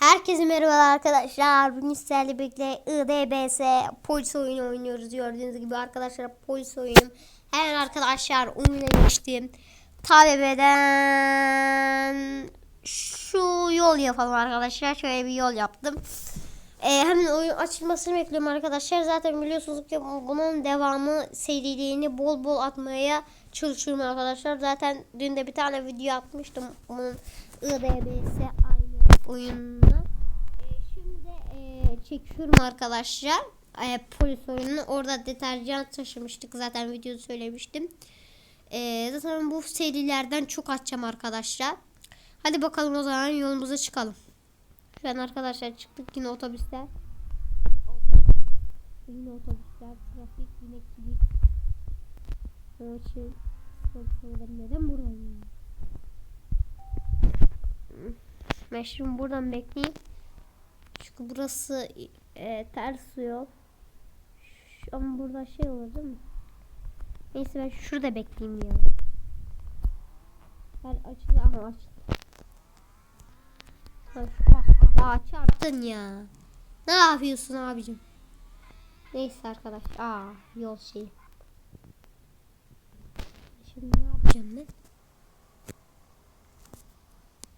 Herkese merhabalar arkadaşlar. Bugün sizlerle birlikte IDBS polis oyunu oynuyoruz. Gördüğünüz gibi arkadaşlar polis oyunum. Hemen arkadaşlar oyuna geçtim. Talebeden şu yol yapalım arkadaşlar. Şöyle bir yol yaptım. Ee, hemen oyun açılmasını bekliyorum arkadaşlar. Zaten biliyorsunuz ki bunun devamı seriliğini bol bol atmaya çalışıyorum arkadaşlar. Zaten dün de bir tane video atmıştım. Bunun IDBS aynı oyununa. Ee, şimdi de e, çekiyorum arkadaşlar. E, polis oyununu. Orada deterjan taşımıştık. Zaten videoda söylemiştim. E, zaten bu serilerden çok açacağım arkadaşlar. Hadi bakalım o zaman yolumuza çıkalım. Şu an arkadaşlar çıktık yine otobüsler. Yine otobüsler, trafik, yine kilit. Onun için neden buradayım? Ben şimdi buradan bekleyeyim. Çünkü burası e, ters yol. Ama burada şey olur değil mi? Neyse ben şurada bekleyeyim ya. Ben açıldı ama ah, ah, çarptın ya. Ne yapıyorsun abicim? Neyse arkadaş. Aa yol şeyi. Şimdi ne yapacağım ben?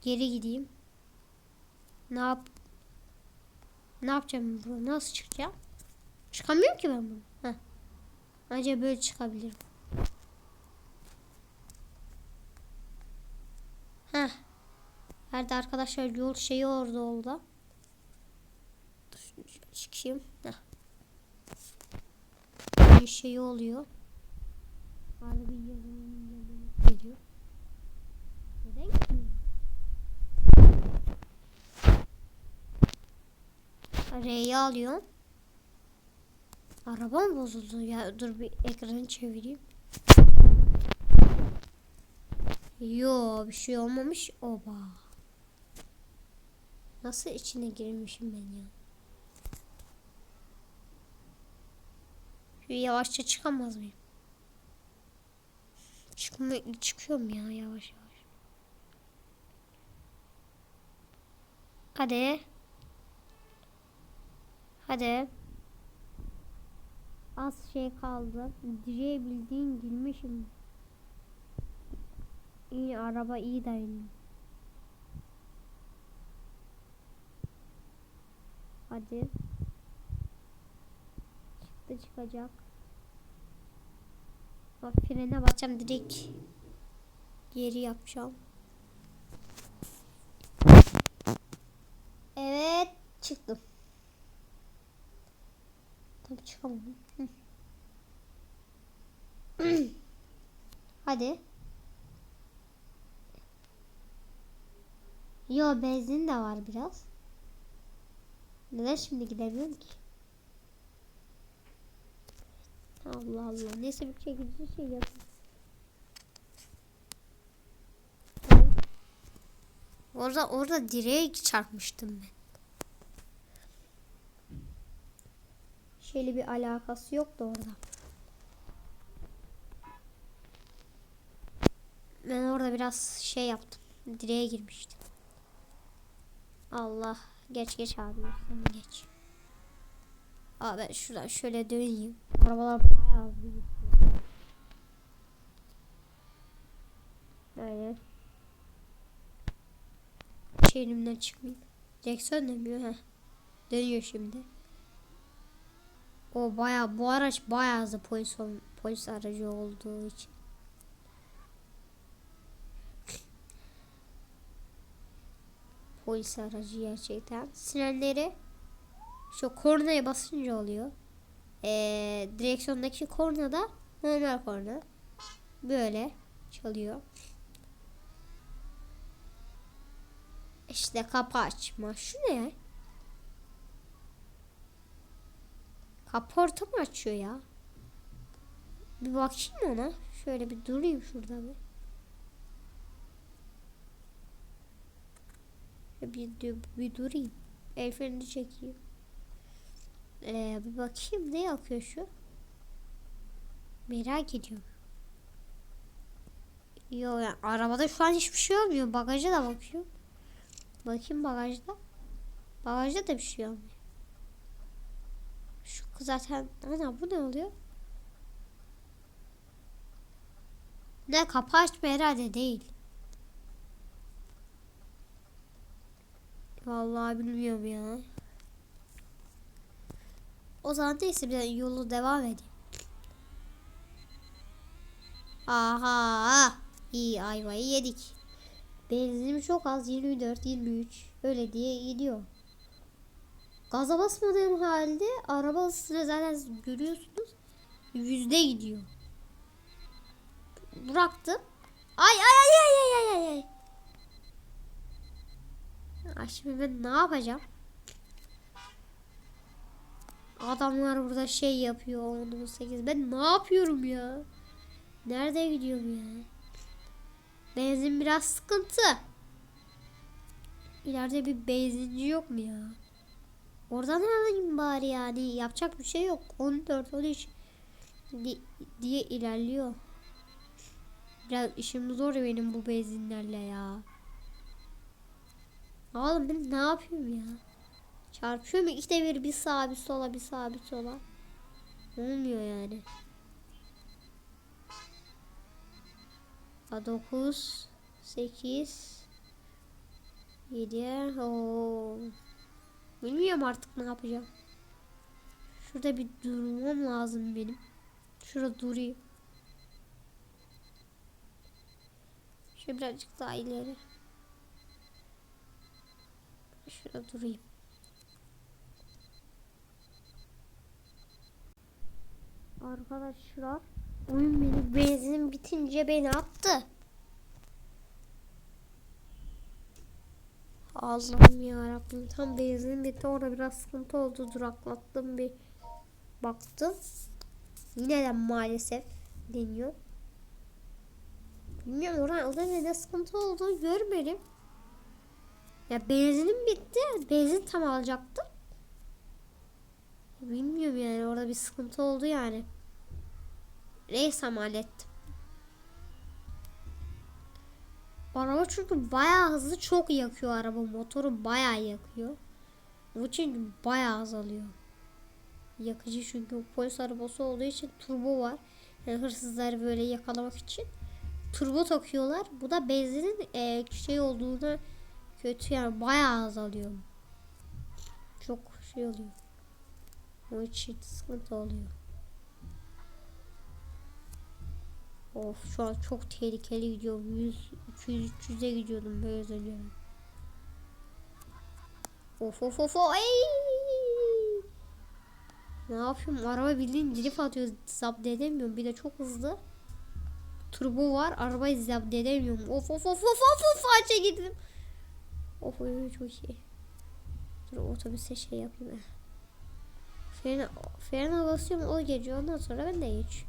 Geri gideyim. Ne yap? Ne yapacağım burada? Nasıl çıkacağım? Çıkamıyorum ki ben bunu. Heh. Acaba böyle çıkabilirim. Heh. Nerede arkadaşlar yol şeyi orada oldu. Çıkayım. Heh. Bir şey oluyor. Harbi yazılım R'yi alıyorum. Araba mı bozuldu ya? Dur bir ekranı çevireyim. Yo bir şey olmamış. Oba. Nasıl içine girmişim ben ya? Şu yavaşça çıkamaz mıyım? Çıkma, çıkıyorum ya yavaş yavaş. Hadi. Hadi. Az şey kaldı. Direğe bildiğin girmişim. İyi araba iyi dayanıyor. Hadi. Çıktı çıkacak. Bak frene basacağım direkt geri yapacağım. Evet çıktım. Hı. Hadi. Yo benzin de var biraz. Neden şimdi gidemiyorum ki? Allah Allah. Neyse bir şekilde şey yapayım. Evet. Orada orada direğe çarpmıştım ben. Şeyle bir alakası yoktu orada. Ben orada biraz şey yaptım. Direğe girmiştim. Allah. Geç geç abi. Geç. Aa ben şuradan şöyle döneyim. Arabalar bayağı büyük. Böyle. Şehrimden çıkmayayım. Direksiyon dönmüyor ha. Dönüyor şimdi. O baya bu araç bayağı hızlı polis polis aracı olduğu için. Polis aracı gerçekten. Sirenleri şu kornaya basınca oluyor. Ee, direksiyondaki korna da normal korna. Böyle çalıyor. İşte kapı açma. Şu ne? Kaporta mı açıyor ya? Bir bakayım ona. Şöyle bir durayım şurada. Bir, bir, bir durayım. El freni çekeyim. Ee, bir bakayım ne yakıyor şu? Merak ediyorum. Yo yani arabada şu an hiçbir şey olmuyor. Bagaja da bakıyorum. Bakayım bagajda. Bagajda da bir şey olmuyor. Zaten ana bu ne oluyor? Ne kapı açma herhalde değil. Vallahi bilmiyorum ya. O zaman neyse bir yolu devam edeyim. Aha. iyi ayvayı yedik. Benzinim çok az 24 23 öyle diye gidiyor. Gaza basmadığım halde araba hızını zaten görüyorsunuz. Yüzde gidiyor. Bıraktım. Ay ay ay ay ay ay ay. Ay şimdi ben ne yapacağım? Adamlar burada şey yapıyor 18. Ben ne yapıyorum ya? Nerede gidiyorum ya? Benzin biraz sıkıntı. İleride bir benzinci yok mu ya? Oradan alayım bari yani. Yapacak bir şey yok. 14, 13 di- diye ilerliyor. Biraz işim zor benim bu benzinlerle ya. Oğlum ben ne yapıyorum ya? Çarpıyorum işte bir bir sağa bir sola bir sağa bir sola. Olmuyor yani. 9 8 7 o Bilmiyorum artık ne yapacağım. Şurada bir durmam lazım benim. Şurada durayım. Şöyle birazcık daha ileri. Şurada durayım. Arkadaşlar oyun beni benzinim bitince beni attı. Allah'ım ya tam benzinim bitti orada biraz sıkıntı oldu duraklattım bir baktım. Yine de maalesef deniyor. Bilmiyorum orada ne sıkıntı oldu görmedim. Ya benzinim bitti. Benzin tam alacaktım. Bilmiyorum yani orada bir sıkıntı oldu yani. Neyse ama hallettim. Araba çünkü bayağı hızlı çok yakıyor araba. Motoru bayağı yakıyor. Bu için bayağı azalıyor. Yakıcı çünkü polis arabası olduğu için turbo var. Yani hırsızları böyle yakalamak için turbo takıyorlar. Bu da benzinin e, şey olduğunu kötü yani bayağı azalıyor. Çok şey oluyor. O için sıkıntı oluyor. Of şu an çok tehlikeli gidiyorum. 100, 200, 300'e gidiyordum böyle önce. Of of of ay. Ne yapıyorum? Araba bildiğin drift atıyor. Zapt edemiyorum. Bir de çok hızlı. Turbo var. Arabayı zapt edemiyorum. Of of of of of of ağaca gittim. Of of çok iyi. Dur otobüse şey yapayım. Frene, frene basıyorum o geçiyor. Ondan sonra ben de geçiyorum.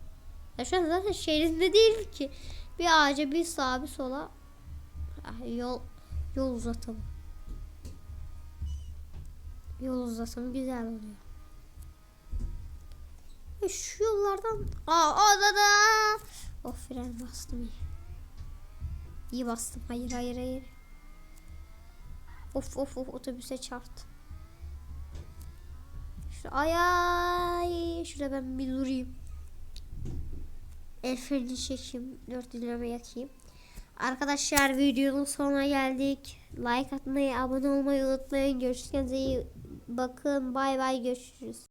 Ya şu an zaten şehrinde değil ki. Bir ağaca bir sağa bir sola ah, yol yol uzatalım. Yol uzatalım güzel oluyor. Ve şu yollardan aa orada da of fren bastım iyi. İyi bastım. Hayır hayır hayır. Of of of otobüse çarptı. Şu ay ay şurada ben bir durayım. El freni çekeyim. Dört dinleme yakayım. Arkadaşlar videonun sonuna geldik. Like atmayı, abone olmayı unutmayın. Görüşürüz. Kendinize bakın. Bay bay görüşürüz.